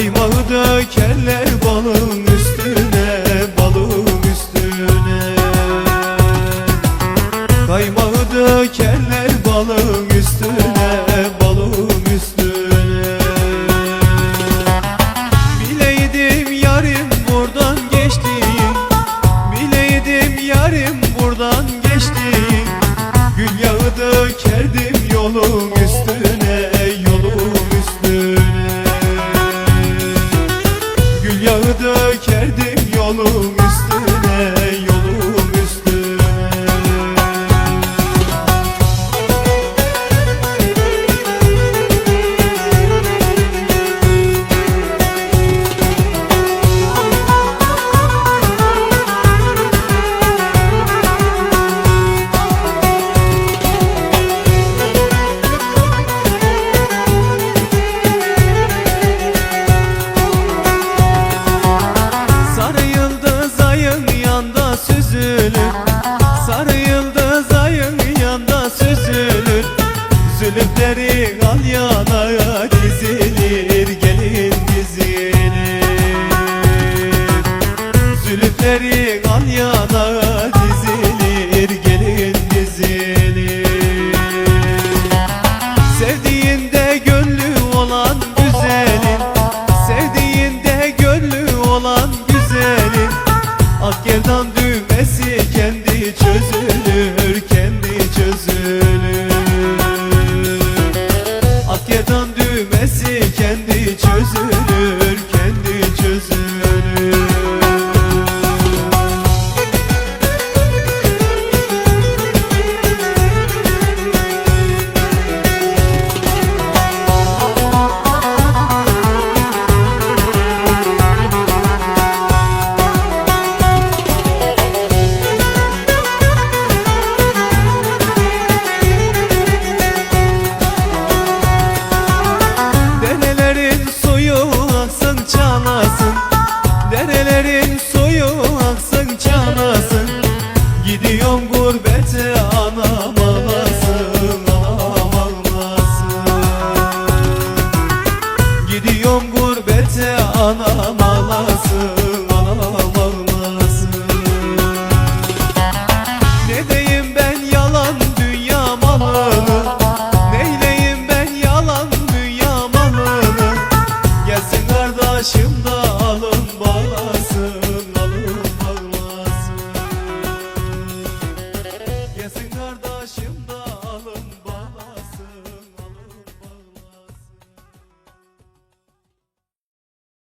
Kaymağı dökerler balın üstüne Balın üstüne. Kaymağı dökerler balın üstüne Balın üstüne. Bileydim yarim buradan geçtin Bileydim yarim buradan geçtin Gül yağı dökerdim yolun üstüne. Yağı dökerdim yolun Al yana Gelin dizilir Zülüfleri